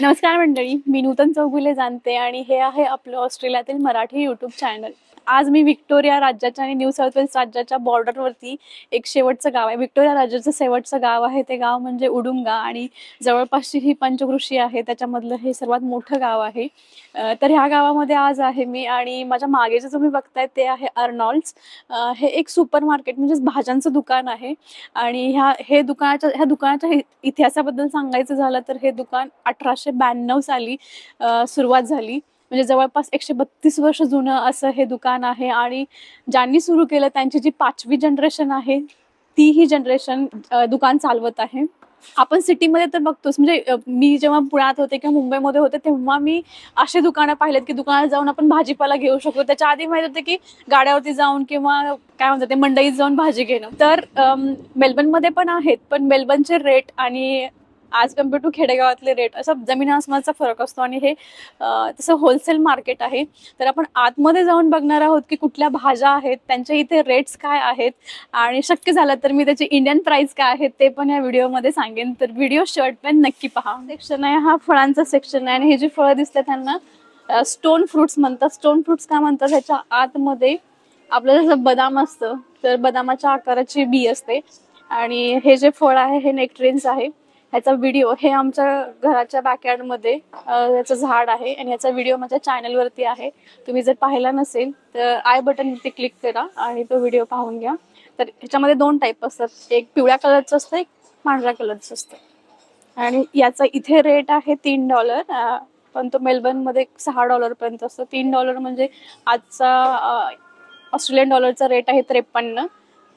नमस्कार मंडळी मी नूतन चौगुले जाणते आणि हे आहे आपलं ऑस्ट्रेलियातील मराठी यूट्यूब चॅनल आज मी विक्टोरिया राज्याच्या आणि न्यू साऊथ वेल्स राज्याच्या बॉर्डरवरती एक शेवटचं गाव आहे. विक्टोरिया राज्याचं शेवटचं गाव आहे ते गाव म्हणजे उडुंगा आणि जवळपासची ही पंचकृषी आहे. त्याच्यामधलं हे सर्वात मोठं गाव आहे. तर ह्या गावामध्ये आज आहे मी आणि माझ्या मागे जे तुम्ही बघताय ते आहे अर्नॉल्ड्स. हे एक सुपर मार्केट म्हणजेच भाज्यांचं दुकान आहे. आणि ह्या हे दुकानाच्या ह्या दुकानाच्या इतिहासाबद्दल सांगायचं झालं तर हे दुकान अठराशे ब्याण्णव साली सुरुवात झाली. म्हणजे जवळपास एकशे बत्तीस वर्ष जुनं असं हे दुकान आहे आणि ज्यांनी सुरू केलं त्यांची जी पाचवी जनरेशन आहे ती ही जनरेशन दुकान चालवत आहे. आपण सिटीमध्ये तर बघतोच म्हणजे मी जेव्हा पुण्यात होते किंवा मुंबईमध्ये होते तेव्हा मी असे दुकानं पाहिलेत की दुकानात जाऊन आपण भाजीपाला घेऊ शकतो. त्याच्या आधी माहीत होते की गाड्यावरती जाऊन किंवा काय म्हणतात ते मंडईत जाऊन भाजी घेणं. तर मेलबर्नमध्ये पण आहेत पण मेलबर्नचे रेट आणि आज कंपेअर टू खेडेगावातले रेट असं जमीन आसमानाचा फरक असतो आणि हे तसं होलसेल मार्केट आहे. तर आपण आतमध्ये जाऊन बघणार आहोत की कुठल्या भाज्या आहेत त्यांच्या इथे रेट्स काय आहेत आणि शक्य झालं तर मी त्याची इंडियन प्राईस काय आहेत ते पण या व्हिडिओमध्ये सांगेन. तर व्हिडिओ शर्ट पण नक्की पहा. सेक्शन आहे हा फळांचा सेक्शन आहे आणि हे जे फळं दिसतात त्यांना स्टोन फ्रुट्स म्हणतात. स्टोन फ्रुट्स काय म्हणतात? ह्याच्या आतमध्ये आपलं जसं बदाम असतं तर बदामाच्या आकाराची बी असते. आणि हे जे फळ आहे हे नेक्ट्रेन्स आहे. ह्याचा व्हिडिओ हे आमच्या घराच्या बॅकयार्डमध्ये याचं झाड आहे आणि याचा व्हिडिओ माझ्या चॅनलवरती आहे. तुम्ही जर पाहिला नसेल तर आय बटनवरती क्लिक करा आणि तो व्हिडिओ पाहून घ्या. तर ह्याच्यामध्ये दोन टाईप असतात. एक पिवळ्या कलरचं असतं एक पांढऱ्या कलरचं असतं. आणि याचा इथे रेट आहे तीन डॉलर पण तो मेलबर्नमध्ये सहा डॉलरपर्यंत असतो. तीन डॉलर म्हणजे आजचा ऑस्ट्रेलियन डॉलरचा रेट आहे त्रेपन्न.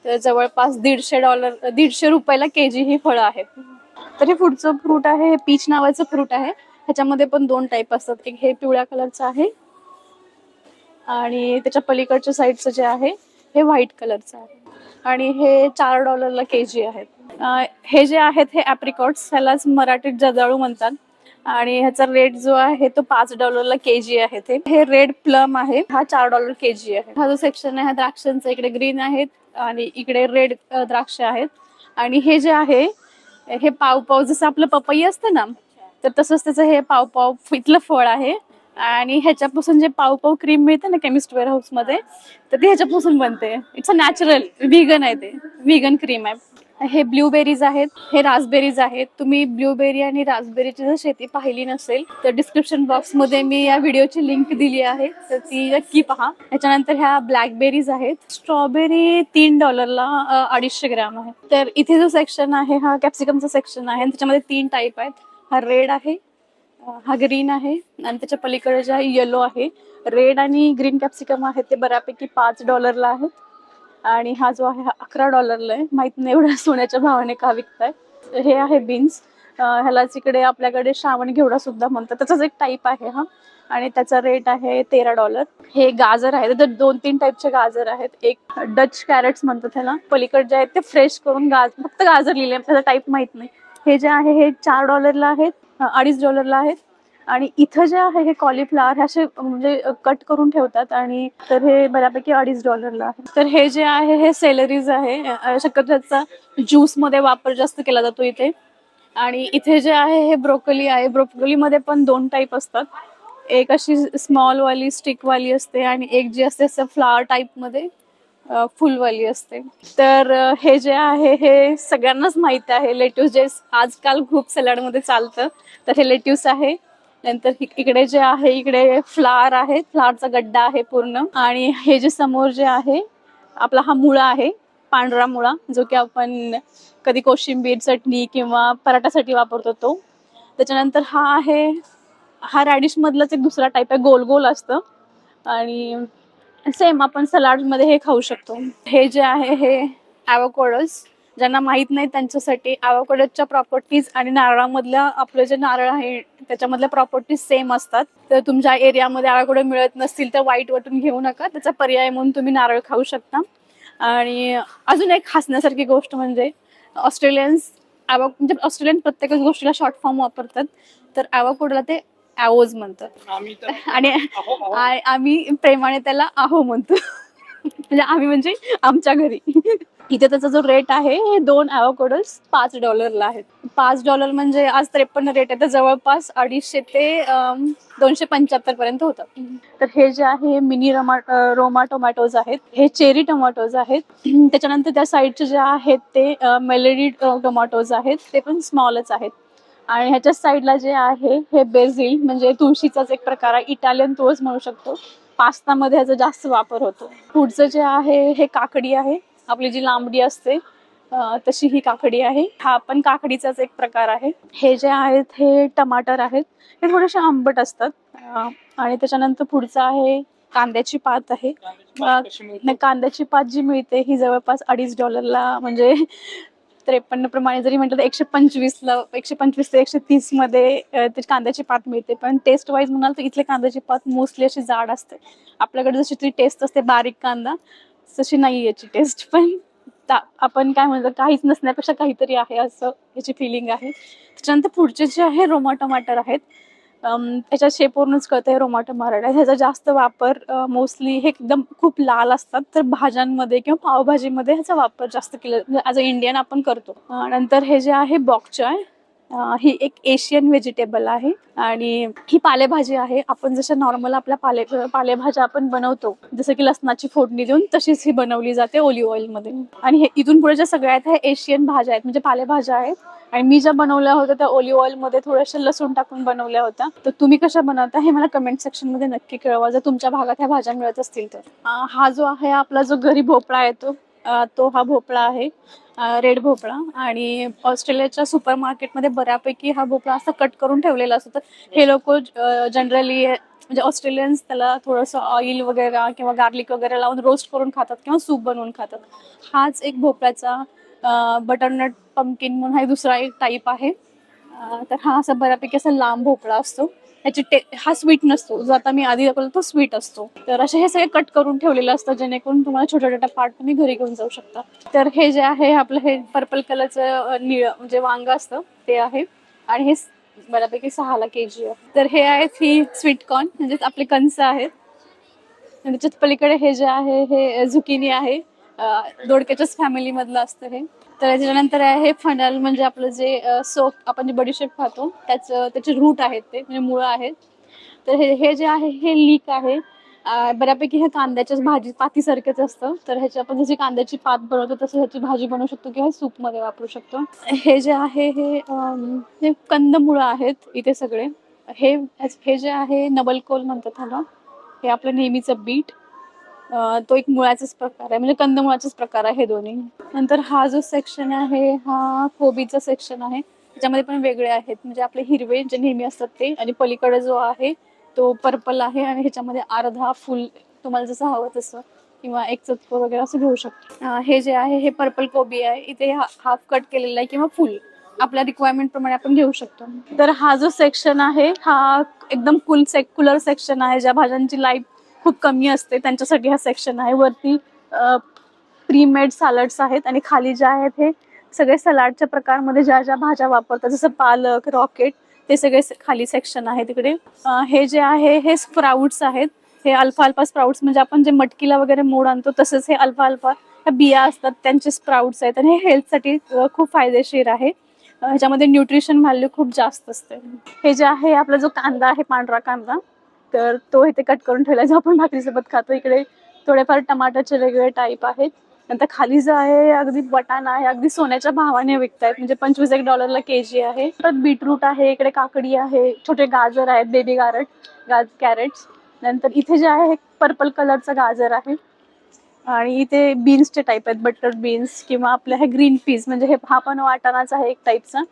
तर जवळपास दीडशे डॉलर दीडशे रुपयाला के जी ही फळं आहेत. तर हे पुढचं फ्रूट आहे हे पीच नावाचं फ्रूट आहे. ह्याच्यामध्ये पण दोन टाईप असतात. एक हे पिवळ्या कलरचं आहे आणि त्याच्या पलीकडच्या साईडचं जे आहे हे व्हाईट कलरचं आहे. आणि हे चार डॉलरला के जी आहेत. हे जे आहेत हे ॲप्रिकॉट्स ह्यालाच मराठीत जजाळू म्हणतात. आणि ह्याचा रेट जो आहे तो पाच डॉलरला के जी आहे ते. हे रेड प्लम आहे हा चार डॉलर के जी आहे. हा जो सेक्शन आहे हा द्राक्षांचा. इकडे ग्रीन आहेत आणि इकडे रेड द्राक्ष आहेत. आणि हे जे आहे हे पाव पाव जसं आपलं पपई असतं ना तर तसंच त्याचं हे पाव पाव इथलं फळ आहे. आणि ह्याच्यापासून जे पाव पाव क्रीम मिळते ना केमिस्ट वेअर हाऊसमध्ये तर ते ह्याच्यापासून बनते. इट्स अ नॅचरल व्हिगन आहे ते. व्हिगन क्रीम आहे. हे ब्ल्यूबेरीज आहेत हे रासबेरीज आहेत. तुम्ही ब्ल्यूबेरी आणि रासबेरीची जर शेती पाहिली नसेल तर डिस्क्रिप्शन बॉक्समध्ये मी या व्हिडिओची लिंक दिली आहे. तर ती नक्की पहा. त्याच्यानंतर ह्या ब्लॅकबेरीज आहेत. स्ट्रॉबेरी तीन डॉलरला अडीचशे ग्रॅम आहे. तर इथे जो सेक्शन आहे हा कॅप्सिकमचा सेक्शन आहे. आणि त्याच्यामध्ये तीन टाईप आहेत. हा रेड आहे हा ग्रीन आहे. आणि त्याच्या पलीकडे जे आहे येलो आहे. रेड आणि ग्रीन कॅप्सिकम आहे ते बऱ्यापैकी पाच डॉलरला आहेत. आणि हा जो आहे हा अकरा डॉलरला आहे. माहीत नाही एवढ्या सोन्याच्या भावाने का विकताय. हे आहे बीन्स ह्यालाच इकडे आपल्याकडे श्रावण घेवडा सुद्धा म्हणतात. त्याचाच एक टाईप आहे हा. आणि त्याचा रेट आहे तेरा डॉलर. हे गाजर आहे तर दोन तीन टाईपचे गाजर आहेत. एक डच कॅरेट्स म्हणतात ह्याला. पलीकडे जे आहेत ते फ्रेश करून गाज फक्त गाजर लिहिले त्याचा टाईप माहीत नाही. हे जे आहे हे चार डॉलरला आहेत. अडीच डॉलरला आहेत. आणि इथं जे आहे हे कॉलीफ्लावर असे म्हणजे कट करून ठेवतात आणि तर हे बऱ्यापैकी अडीच डॉलरला आहे. तर हे जे आहे हे सेलरीज आहे. शक्यतो त्याचा ज्यूसमध्ये वापर जास्त केला जातो इथे. आणि इथे जे आहे हे ब्रोकली आहे. ब्रोकली मध्ये पण दोन टाईप असतात. एक अशी स्मॉल वाली स्टिक वाली असते आणि एक जी असते असं फ्लावर टाईपमध्ये फुलवाली असते. तर हे जे आहे हे सगळ्यांनाच माहीत आहे. लेट्यूस जे आजकाल खूप सॅलडमध्ये चालतं. तर हे लेट्यूस आहे. नंतर इकडे जे आहे इकडे फ्लावर आहे फ्लावरचा गड्डा आहे पूर्ण. आणि हे जे समोर जे आहे आपला हा मुळा आहे पांढरा मुळा जो की आपण कधी कोशिंबीर चटणी किंवा पराठासाठी वापरतो तो. त्याच्यानंतर हा आहे हा रॅडिश मधलाच एक दुसरा टाईप आहे गोल गोल असतं. आणि सेम आपण सलाडमध्ये हे खाऊ शकतो. हे जे आहे हे ॲवोकोडस ज्यांना माहीत नाही त्यांच्यासाठी ॲवोकोडसच्या प्रॉपर्टीज आणि नारळामधल्या आपलं जे नारळ आहे त्याच्यामधल्या प्रॉपर्टीज सेम असतात. तर तुमच्या एरियामध्ये ॲवोकोडो मिळत नसतील तर वाईट वाटून घेऊ नका. त्याचा पर्याय म्हणून तुम्ही नारळ खाऊ शकता. आणि अजून एक हसण्यासारखी गोष्ट म्हणजे ऑस्ट्रेलियन्स ॲवो म्हणजे ऑस्ट्रेलियन प्रत्येकच गोष्टीला शॉर्ट फॉर्म वापरतात. तर ॲवोकोडला ते ॲवोज म्हणतात. आणि आम्ही प्रेमाने त्याला आहो म्हणतो. म्हणजे आम्ही म्हणजे आमच्या घरी. इथे त्याचा जो रेट आहे हे दोन ॲवोकोडोस पाच डॉलरला आहेत. पाच डॉलर म्हणजे आज त्रेपन्न रेट आहे. तर जवळपास अडीचशे ते दोनशे पंच्याहत्तर पर्यंत होतं. तर हे जे आहे मिनी रमा रोमा टोमॅटोज आहेत. हे चेरी टोमॅटोज आहेत. त्याच्यानंतर त्या साईडचे जे आहेत ते मेलेडी टोमॅटोज आहेत. ते पण स्मॉलच आहेत. आणि ह्याच्या साईडला जे आहे हे बेझिल म्हणजे तुळशीचाच एक प्रकार आहे. इटालियन तुळस म्हणू शकतो. पास्तामध्ये ह्याचा जास्त वापर होतो. पुढचं जे आहे हे काकडी आहे. आपली जी लांबडी असते तशी ही काकडी आहे. हा पण काकडीचाच एक प्रकार आहे. हे जे आहेत हे टमाटर आहेत. हे थोडेसे आंबट असतात. आणि त्याच्यानंतर पुढचं आहे कांद्याची पात आहे. कांद्याची पात जी मिळते ही जवळपास अडीच डॉलरला म्हणजे त्रेपन्न प्रमाणे जरी म्हटलं तर एकशे पंचवीसला एकशे पंचवीस ते एकशे तीसमध्ये कांद्याची पात मिळते. पण टेस्ट वाईज म्हणाल तर इथले कांद्याची पात मोस्टली अशी जाड असते. आपल्याकडे जशी ती टेस्ट असते बारीक कांदा तशी नाही याची टेस्ट पण ता- आपण काय म्हणतो काहीच नसण्यापेक्षा काहीतरी आहे असं याची फिलिंग आहे. त्याच्यानंतर पुढचे जे आहे रोमा टमाटर आहेत. त्याच्या शेपवरूनच कळतं आहे रोमा टमाटर आहे ह्याचा जास्त वापर मोस्टली हे एकदम खूप लाल असतात तर भाज्यांमध्ये किंवा पावभाजीमध्ये ह्याचा वापर जास्त केला ॲज अ इंडियन आपण करतो. नंतर हे जे आहे बॉकचॉय ही एक एशियन व्हेजिटेबल आहे आणि ही पालेभाजी आहे. आपण जशा नॉर्मल आपल्या पाले पालेभाज्या आपण बनवतो जसं की लसणाची फोडणी देऊन तशीच ही बनवली जाते ओलिव्ह ऑइलमध्ये आणि हे इथून पुढे ज्या सगळ्या आहेत ह्या एशियन भाज्या आहेत म्हणजे पालेभाज्या आहेत. आणि मी ज्या बनवल्या होत्या त्या ओलिव्ह ऑइलमध्ये थोड्याशा लसूण टाकून बनवल्या होत्या. तर तुम्ही कशा बनवता हे मला कमेंट सेक्शनमध्ये नक्की कळवा. जर तुमच्या भागात ह्या भाज्या मिळत असतील तर. हा जो आहे आपला जो घरी भोपळा येतो तो हा भोपळा आहे रेड भोपळा. आणि ऑस्ट्रेलियाच्या सुपर मार्केटमध्ये बऱ्यापैकी हा भोपळा असा कट करून ठेवलेला असतो. तर हे लोक जनरली म्हणजे ऑस्ट्रेलियन्स त्याला थोडंसं ऑइल वगैरे किंवा गार्लिक वगैरे लावून रोस्ट करून खातात किंवा सूप बनवून खातात. हाच एक भोपळ्याचा बटरनट पंपकिन म्हणून हा दुसरा एक टाईप आहे. तर हा असा बऱ्यापैकी असा लांब भोपळा असतो. त्याची टे हा स्वीट नसतो. जो आता मी आधी दाखवला तो स्वीट असतो. तर असे हे सगळे कट करून ठेवलेलं असतं जेणेकरून तुम्हाला छोट्या छोट्या पार्ट तुम्ही घरी घेऊन जाऊ शकता. तर हे जे आहे आपलं हे पर्पल कलरचं निळ म्हणजे वांग असतं ते आहे. आणि हे बऱ्यापैकी सहाला के जी आहे. तर हे आहेत ही स्वीट कॉर्न म्हणजे आपले कंस आहेत. त्याच्यात पलीकडे हे जे आहे हे झुकिनी आहे. दोडक्याच्याच फॅमिली मधलं असतं हे. तर त्याच्यानंतर आहे फनल म्हणजे आपलं जे सोप आपण जे बडीशेप खातो त्याचं त्याचे रूट आहेत ते म्हणजे मुळं आहेत. तर हे हे जे आहे हे लीक आहे. बऱ्यापैकी हे कांद्याच्याच भाजी पातीसारखेच असतं. तर ह्याची आपण जशी कांद्याची पात बनवतो तसं ह्याची भाजी बनवू शकतो किंवा सूपमध्ये वापरू शकतो. हे जे आहे हे हे कंदमुळं आहेत इथे सगळे. हे हे जे आहे नबलकोल म्हणतात ह्याला. हे आपलं नेहमीचं बीट. अं, तो एक मुळाचाच प्रकार आहे. म्हणजे कंदमुळाचाच प्रकार आहे हे दोन्ही. नंतर हा जो सेक्शन आहे हा कोबीचा सेक्शन आहे त्याच्यामध्ये पण वेगळे आहेत. म्हणजे आपले हिरवे जे नेहमी असतात ते आणि पलीकडे जो आहे तो पर्पल आहे आणि ह्याच्यामध्ये अर्धा फुल तुम्हाला जसं हवं तसं. किंवा एक चतकोर वगैरे असं घेऊ शकतो. अं, हे जे आहे हे पर्पल कोबी आहे. इथे हाफ कट केलेला आहे किंवा फुल आपल्या रिक्वायरमेंट प्रमाणे आपण घेऊ शकतो. तर हा जो सेक्शन आहे हा एकदम कुल सेक्युलर सेक्शन आहे ज्या भाज्यांची लाईफ खूप कमी असते. त्यांच्यासाठी हा सेक्शन आहे. वरती प्रीमेड सॅलड्स आहेत आणि खाली जे आहेत हे सगळे सलाडच्या प्रकारमध्ये ज्या ज्या भाज्या वापरतात जसं पालक रॉकेट ते सगळे खाली सेक्शन आहे तिकडे. हे जे आहे हे स्प्राउट्स आहेत. हे अल्फा अल्फा स्प्राउट्स म्हणजे आपण जे मटकीला वगैरे मोड आणतो तसंच हे अल्फा अल्फा ह्या बिया असतात त्यांचे स्प्राउट्स आहेत आणि हे हेल्थसाठी खूप फायदेशीर आहे. ह्याच्यामध्ये न्यूट्रिशन व्हॅल्यू खूप जास्त असते. हे जे आहे आपला जो कांदा आहे पांढरा कांदा तर तो इथे कट करून ठेवला जो आपण भाकरीसोबत खातो. इकडे थोडेफार टमाटरचे वेगवेगळे टाईप आहेत. नंतर खाली जो आहे अगदी बटाणा आहे अगदी सोन्याच्या भावाने विकतायत. म्हणजे पंचवीस एक डॉलरला के जी आहे. परत बीटरूट आहे इकडे काकडी आहे छोटे गाजर आहेत बेबी गारट गाज कॅरेट्स नंतर इथे जे आहे पर्पल कलरचा गाजर आहे. आणि इथे बीन्सचे टाईप आहेत बटर बीन्स किंवा आपल्या हे ग्रीन पीस म्हणजे हे हा पण वाटाणाचा आहे एक टाईपचा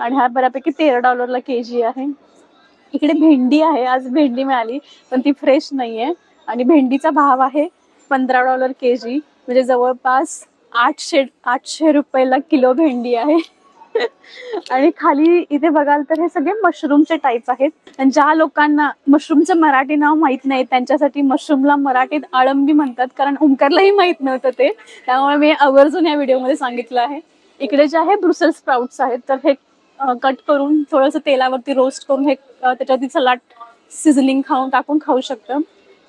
आणि हा बऱ्यापैकी तेरा डॉलरला के जी आहे. इकडे भेंडी आहे आज भेंडी मिळाली पण ती फ्रेश नाही आहे आणि भेंडीचा भाव आहे पंधरा डॉलर के जी म्हणजे जवळपास आठशे आठशे रुपयाला किलो भेंडी आहे. आणि खाली इथे बघाल तर हे सगळे मशरूमचे टाईप आहेत. ज्या लोकांना मशरूमचं मराठी नाव माहीत नाही त्यांच्यासाठी मशरूमला मराठीत आळंबी म्हणतात कारण ओंकारलाही माहीत नव्हतं ते. त्यामुळे मी आवर्जून या व्हिडिओमध्ये सांगितलं आहे. इकडे जे आहे ब्रुसल स्प्राउट्स आहेत तर हे कट करून थोडंसं तेलावरती रोस्ट करून हे त्याच्यावरती सलाड सिझलिंग खाऊन टाकून खाऊ शकतं.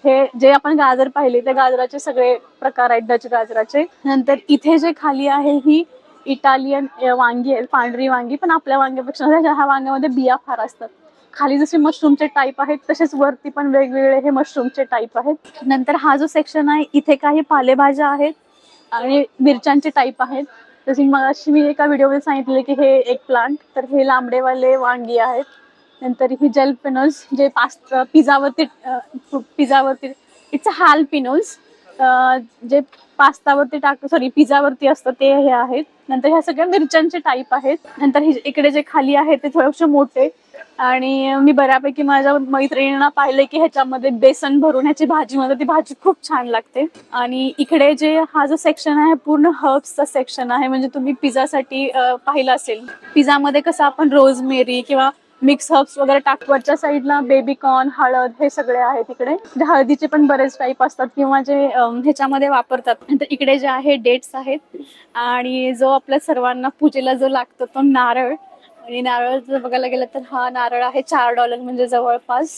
हे जे आपण गाजर पाहिले ते गाजराचे सगळे प्रकार आहेत डच गाजराचे. नंतर इथे जे खाली आहे ही इटालियन वांगी आहेत पांढरी वांगी. पण आपल्या वांग्यापेक्षा ह्या वांग्यामध्ये बिया फार असतात. खाली जसे मशरूमचे टाईप आहेत तसेच वरती पण वेगवेगळे हे मशरूमचे टाईप आहेत. नंतर हा जो सेक्शन आहे इथे काही पालेभाज्या आहेत आणि मिरच्यांचे टाईप आहेत. जसे मगाशी मी एका व्हिडिओमध्ये सांगितले की हे एक प्लांट तर हे लांबडेवाले वांगी आहेत. नंतर ही जेल पिनोज जे पास्त पिझ्झावरती पिझ्झावरती इट्स अ हाल पिनोज जे पास्तावरती टाक सॉरी पिझावरती असतं ते हे आहेत. नंतर ह्या सगळ्या मिरच्यांचे टाईप आहेत. नंतर हे इकडे जे खाली आहे ते थोडेसे मोठे. आणि मी बऱ्यापैकी माझ्या मैत्रिणींना पाहिले की ह्याच्यामध्ये बेसन भरून ह्याची भाजी मध्ये ती भाजी खूप छान लागते. आणि इकडे जे हा जो सेक्शन आहे पूर्ण हर्ब्सचा सेक्शन आहे म्हणजे तुम्ही पिझ्झासाठी पाहिलं असेल. पिझ्झामध्ये कसं आपण रोजमेरी किंवा मिक्स हर्ब्स वगैरे टाक वरच्या साईडला बेबी कॉर्न हळद हे सगळे आहे तिकडे म्हणजे हळदीचे पण बरेच टाईप असतात किंवा जे ह्याच्यामध्ये वापरतात. तर इकडे जे आहे डेट्स आहेत. आणि जो आपल्या सर्वांना पूजेला जो लागतो तो नारळ. आणि नारळ जर बघायला गेलं तर हा नारळ आहे चार डॉलर म्हणजे जवळपास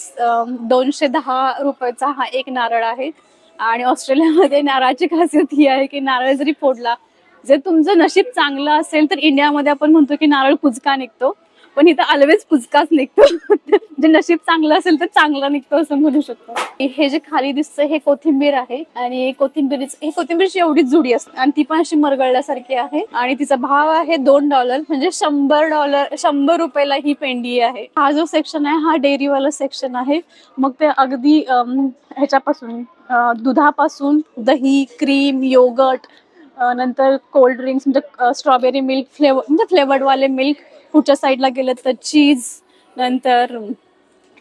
दोनशे दहा रुपयाचा हा एक नारळ आहे. आणि ऑस्ट्रेलियामध्ये नारळाची खासियत ही आहे की नारळ जरी फोडला जर तुमचं नशीब चांगलं असेल तर इंडियामध्ये आपण म्हणतो की नारळ कुजका निघतो. पण इथं ऑलवेज पुचकाच निघतो. जे नशीब चांगलं असेल तर चांगला निघतो असं म्हणू शकतो. हे जे खाली दिसतं हे कोथिंबीर आहे. आणि कोथिंबीर हे कोथिंबीरची एवढीच जुडी असते. आणि ती पण अशी मरगळल्यासारखी आहे. आणि तिचा भाव आहे दोन डॉलर म्हणजे शंभर डॉलर शंभर रुपयाला ही पेंडी आहे. हा जो सेक्शन आहे हा डेअरीवाला सेक्शन आहे. मग ते अगदी ह्याच्यापासून दुधापासून दही क्रीम योगट नंतर कोल्ड ड्रिंक्स म्हणजे स्ट्रॉबेरी मिल्क फ्लेवर म्हणजे फ्लेवर्डवाले मिल्क पुढच्या साईडला गेलं तर चीज नंतर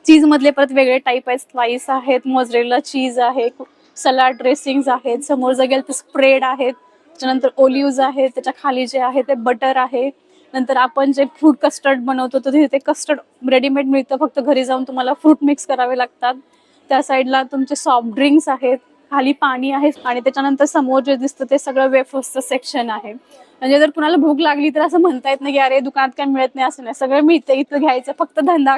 चीजमधले परत वेगळे टाईप आहेत. स्लाईस आहेत मोजरेला चीज आहे सलाड ड्रेसिंग्स आहेत समोर जर गेलं तर स्प्रेड आहेत त्याच्यानंतर ओलिव्ज आहेत त्याच्याखाली जे आहे ते बटर आहे. नंतर आपण जे फ्रूट कस्टर्ड बनवतो तर तिथे कस्टर्ड रेडीमेड मिळतं. फक्त घरी जाऊन तुम्हाला फ्रूट मिक्स करावे लागतात. त्या साईडला तुमचे सॉफ्ट ड्रिंक्स आहेत. खाली पाणी आहे आणि त्याच्यानंतर समोर जे दिसतं ते सगळं वेफर्सचं सेक्शन आहे. म्हणजे जर कुणाला भूक लागली तर असं म्हणता येत नाही की अरे दुकानात काय मिळत नाही असं नाही. सगळं मिळतं इथं घ्यायचं फक्त धंदा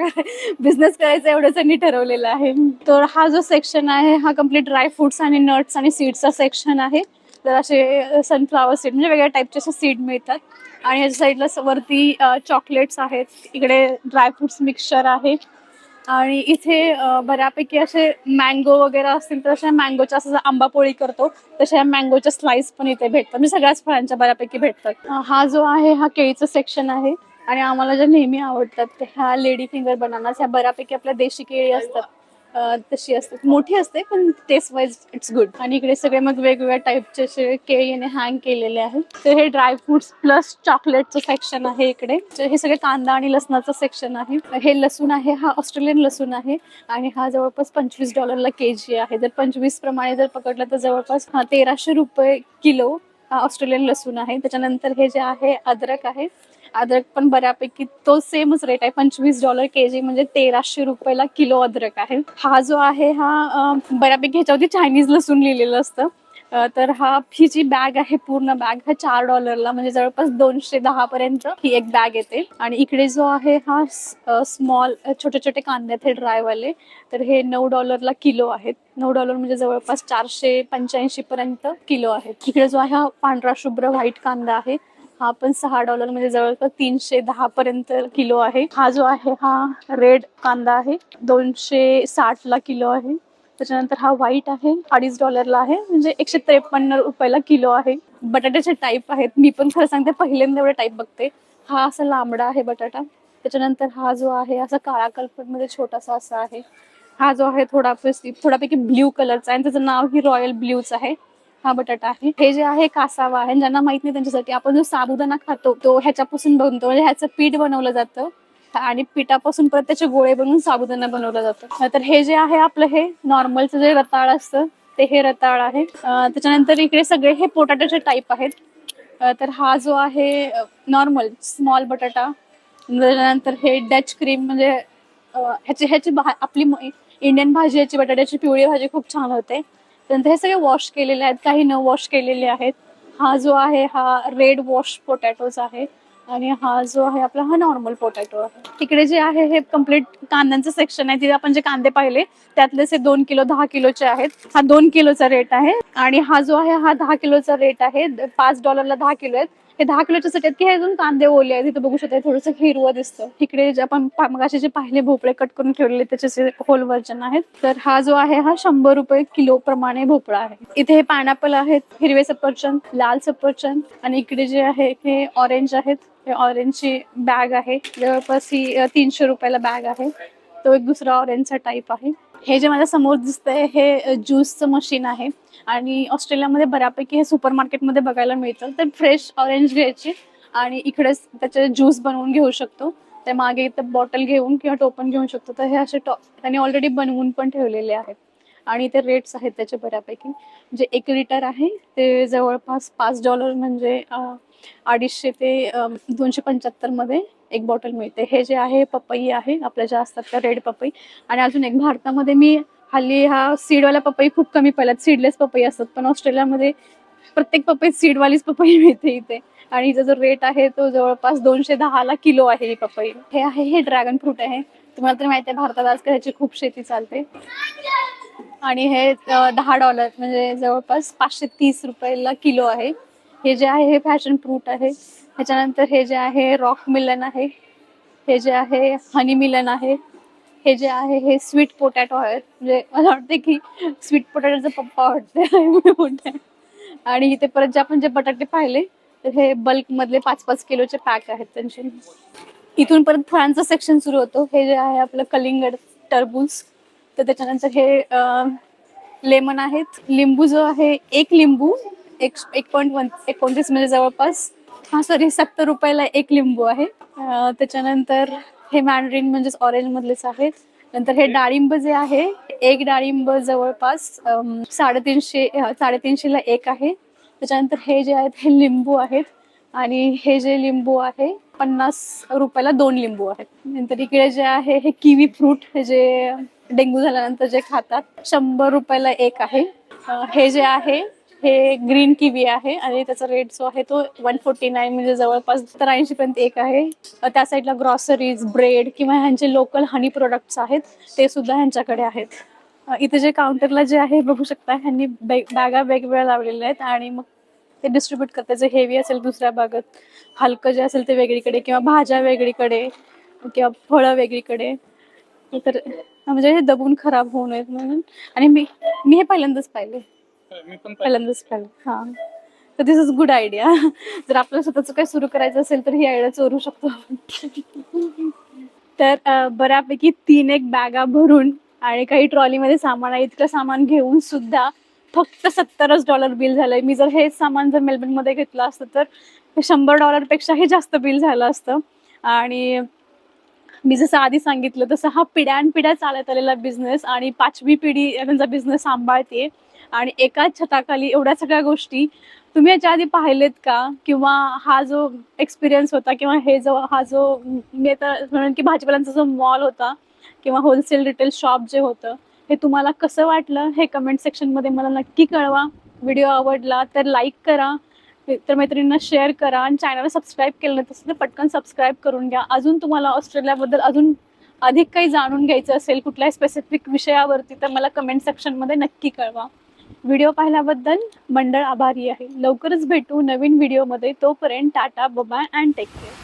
बिझनेस करायचा एवढंच त्यांनी ठरवलेलं आहे. तर हा जो सेक्शन आहे हा कंप्लीट ड्राय फ्रुट्स आणि नट्स आणि सीड्सचा सेक्शन आहे. तर असे सनफ्लावर सीड म्हणजे वेगळ्या टाईपचे असे सीड मिळतात. आणि याच्या साईडला वरती चॉकलेट्स आहेत. इकडे ड्रायफ्रुट्स मिक्सचर आहे. आणि इथे बऱ्यापैकी असे मँगो वगैरे असतील तर अशा मँगोच्या असं आंबा पोळी करतो. तशा मँगोच्या स्लाइस पण इथे भेटतात. म्हणजे सगळ्याच फळांच्या बऱ्यापैकी भेटतात. हा जो आहे हा केळीचं सेक्शन आहे. आणि आम्हाला ज्या नेहमी आवडतात ह्या लेडी फिंगर बनानास ह्या बऱ्यापैकी आपल्या देशी केळी असतात. तशी असते. मोठी असते पण टेस्ट वाईज इट्स गुड आणि इकडे सगळे मग वेगवेगळ्या टाईपचे असे केळीने हँग केलेले आहेत. तर हे ड्राय फ्रुट्स प्लस चॉकलेटचं सेक्शन आहे इकडे. तर हे सगळे कांदा आणि लसणाचं सेक्शन आहे. हे लसूण आहे हा ऑस्ट्रेलियन लसूण आहे. आणि हा जवळपास पंचवीस डॉलरला के जी आहे. जर पंचवीस प्रमाणे जर पकडलं तर जवळपास हा तेराशे रुपये किलो हा ऑस्ट्रेलियन लसूण आहे. त्याच्यानंतर हे जे आहे अद्रक आहे. अद्रक पण बऱ्यापैकी तो सेमच रेट आहे. पंचवीस डॉलर के जी म्हणजे तेराशे रुपयाला किलो अद्रक आहे. हा जो आहे हा बऱ्यापैकी ह्याच्यावरती चायनीज लसूण लिहिलेलं असतं. तर हा ही जी बॅग आहे पूर्ण बॅग हा चार डॉलरला म्हणजे जवळपास दोनशे दहा पर्यंत ही एक बॅग येते. आणि इकडे जो आहे हा स्मॉल छोटे छोटे कांदे आहेत हे ड्रायवाले तर हे नऊ डॉलरला किलो आहेत. नऊ डॉलर म्हणजे जवळपास चारशे पंच्याऐंशी पर्यंत किलो आहेत. इकडे जो आहे हा पांढरा शुभ्र व्हाईट कांदा आहे. हा पण सहा डॉलर म्हणजे जवळपास तीनशे दहा पर्यंत किलो आहे. हा जो आहे हा रेड कांदा आहे. दोनशे साठ ला किलो आहे. त्याच्यानंतर हा व्हाईट आहे अडीच डॉलरला आहे. म्हणजे एकशे त्रेपन्न रुपयाला किलो आहे. बटाट्याचे टाईप आहेत. मी पण खरं सांगते पहिल्यांदा एवढे टाईप बघते. हा असा लांबडा आहे बटाटा. त्याच्यानंतर हा जो आहे असा काळा कलपटमध्ये छोटासा असा आहे. हा जो आहे थोडा थोडापैकी ब्ल्यू कलरचा आहे. आणि त्याचं नाव ही रॉयल ब्ल्यूच आहे. हा बटाटा आहे. हे जे आहे कासावा आहे ज्यांना माहीत नाही त्यांच्यासाठी आपण जो साबुदाणा खातो तो ह्याच्यापासून बनतो. म्हणजे ह्याचं पीठ बनवलं जातं आणि पिठापासून परत त्याचे गोळे बनवून साबुदाणा बनवलं जातं. तर हे जे आहे आपलं हे नॉर्मलचं जे रताळ असतं ते हे रताळ आहे. त्याच्यानंतर इकडे सगळे हे पोटॅटोचे टाईप आहेत. तर हा जो आहे नॉर्मल स्मॉल बटाटा. त्याच्यानंतर हे डच क्रीम म्हणजे ह्याची ह्याची आपली इंडियन भाजी याची बटाट्याची पिवळी भाजी खूप छान होते. त्यानंतर हे सगळे वॉश केलेले आहेत. काही न वॉश केलेले आहेत. हा जो आहे हा रेड वॉश पोटॅटोज आहे. आणि हा जो आहे आपला हा नॉर्मल पोटॅटो आहे. तिकडे जे आहे हे कंप्लीट कांद्यांचं सेक्शन आहे. तिथे आपण जे कांदे पाहिले त्यातले हे दोन किलो दहा किलोचे आहेत. हा दोन किलोचा रेट आहे. आणि हा जो आहे हा दहा किलोचा रेट आहे. पाच डॉलरला दहा किलो आहेत. हे दहा किलोच्या साठी आहेत की हे अजून कांदे ओले आहेत. तिथे बघू शकता थोडंसं हिरवं दिसतं. इकडे जे आपण मगाशी जे पाहिले भोपळे कट करून ठेवलेले त्याचे जे होल व्हर्जन आहेत. तर हा जो आहे हा शंभर रुपये किलो प्रमाणे भोपळा आहे. इथे हे पायनॅपल आहेत हिरवे सफरचंद लाल सफरचंद आणि इकडे जे आहे हे ऑरेंज आहेत. ऑरेंजची बॅग आहे. जवळपास ही तीनशे रुपयाला बॅग आहे. तो एक दुसरा ऑरेंजचा टाईप आहे. हे जे माझ्यासमोर दिसतंय हे ज्यूसचं मशीन आहे. आणि ऑस्ट्रेलियामध्ये बऱ्यापैकी हे सुपर मार्केटमध्ये बघायला मिळतं. तर फ्रेश ऑरेंज घ्यायची आणि इकडेच त्याचे ज्यूस बनवून घेऊ शकतो. त्या मागे इथं बॉटल घेऊन किंवा टोपन घेऊ शकतो. तर हे असे टॉ त्यांनी ऑलरेडी बनवून पण ठेवलेले आहेत. आणि ते रेट्स आहेत त्याचे बऱ्यापैकी. जे एक लिटर आहे ते जवळपास पाच डॉलर म्हणजे अडीचशे ते दोनशे पंच्याहत्तरमध्ये एक बॉटल मिळते. हे जे आहे पपई आहे आपल्या ज्या असतात त्या रेड पपई. आणि अजून एक भारतामध्ये मी हल्ली हा सीडवाला पपई खूप कमी पाहिलात सीडलेस पपई असतात. पण ऑस्ट्रेलियामध्ये प्रत्येक पपईत सीडवालीच पपई मिळते इथे. आणि हिचा जो रेट आहे तो जवळपास दोनशे दहाला किलो आहे ही पपई. हे आहे हे ड्रॅगन फ्रूट आहे. तुम्हाला तर माहिती आहे भारतात आजकाल ह्याची खूप शेती चालते. आणि हे दहा डॉलर म्हणजे जवळपास पाचशे तीस रुपयाला किलो आहे. हे जे आहे हे फॅशन फ्रूट आहे. ह्याच्यानंतर हे जे आहे रॉक मिलन आहे. हे जे आहे हनी मिलन आहे. हे जे आहे हे स्वीट पोटॅटो आहेत म्हणजे मला वाटते की स्वीट पोटॅटोचा पप्पा वाटते मोठे. आणि इथे परत जे आपण जे बटाटे पाहिले तर हे बल्क मधले पाच पाच किलोचे पॅक आहेत त्यांचे. इथून परत फळांचं सेक्शन सुरू होतो. हे जे आहे आपलं कलिंगड टरबूज. तर त्याच्यानंतर हे लेमन आहेत. लिंबू जो आहे एक लिंबू एक एक पॉईंट वन एकोणतीस म्हणजे जवळपास हा सॉरी सत्तर रुपयाला एक लिंबू आहे. त्याच्यानंतर हे मॅनड्रीन म्हणजेच ऑरेंज मधलेच आहेत नंतर हे डाळिंब जे आहे एक डाळिंब जवळपास साडेतीनशे साडेतीनशेला एक आहे. त्याच्यानंतर हे जे आहेत हे लिंबू आहेत. आणि हे जे लिंबू आहे पन्नास रुपयाला दोन लिंबू आहेत. नंतर इकडे जे आहे हे किवी फ्रूट हे जे डेंग्यू झाल्यानंतर जे खातात शंभर रुपयाला एक आहे. हे जे आहे हे ग्रीन किवी आहे आणि त्याचा रेट जो आहे तो वन फोर्टी नाईन म्हणजे जवळपास तर ऐंशी पर्यंत एक आहे. त्या साईडला ग्रॉसरीज ब्रेड किंवा ह्यांचे लोकल हनी प्रोडक्ट्स आहेत ते सुद्धा ह्यांच्याकडे आहेत. इथे जे काउंटरला जे आहे बघू शकता ह्यांनी बॅगा वेगवेगळ्या लावलेल्या आहेत आणि मग ते डिस्ट्रीब्यूट करतात. जे हेवी असेल दुसऱ्या भागात हलकं जे असेल ते वेगळीकडे किंवा भाज्या वेगळीकडे किंवा फळं वेगळीकडे. तर म्हणजे हे दबून खराब होऊ नयेत म्हणून. आणि मी मी हे पहिल्यांदाच पाहिले. मी पण पहिल्यांदाच पाहिलं हा. तर दिस इज गुड आयडिया जर आपल्याला स्वतःच काही सुरू करायचं असेल तर ही आयडिया चोरू शकतो आपण. तर बऱ्यापैकी तीन एक बॅगा भरून आणि काही ट्रॉलीमध्ये सामान आहे. इतकं सामान घेऊन सुद्धा फक्त सत्तरच डॉलर बिल झालंय. मी जर हेच सामान जर मेलबर्नमध्ये घेतलं असतं तर शंभर डॉलर पेक्षाही जास्त बिल झालं असतं. आणि मी जसं आधी सांगितलं तसं हा पिढ्यानपिढ्या चालत आलेला बिझनेस आणि पाचवी पिढी त्यांचा बिझनेस सांभाळते आणि एकाच छताखाली एवढ्या सगळ्या गोष्टी तुम्ही याच्या आधी पाहिलेत का? किंवा हा जो एक्सपिरियन्स होता किंवा हे जो हा जो मी आता म्हणून की भाजीपाल्यांचा जो मॉल होता किंवा होलसेल रिटेल शॉप जे होतं हे तुम्हाला कसं वाटलं? हे कमेंट सेक्शनमध्ये मला नक्की कळवा. व्हिडिओ आवडला तर लाईक करा. तर मैत्रिणींना शेअर करा. आणि चॅनलला सबस्क्राईब केलं नाही तसं तर पटकन सबस्क्राईब करून घ्या. अजून तुम्हाला ऑस्ट्रेलियाबद्दल अजून अधिक काही जाणून घ्यायचं असेल कुठल्याही स्पेसिफिक विषयावरती तर मला कमेंट सेक्शनमध्ये नक्की कळवा. व्हिडिओ पाहिल्याबद्दल मंडळ आभारी आहे. लवकरच भेटू नवीन व्हिडिओमध्ये. तोपर्यंत tata bye bye and take care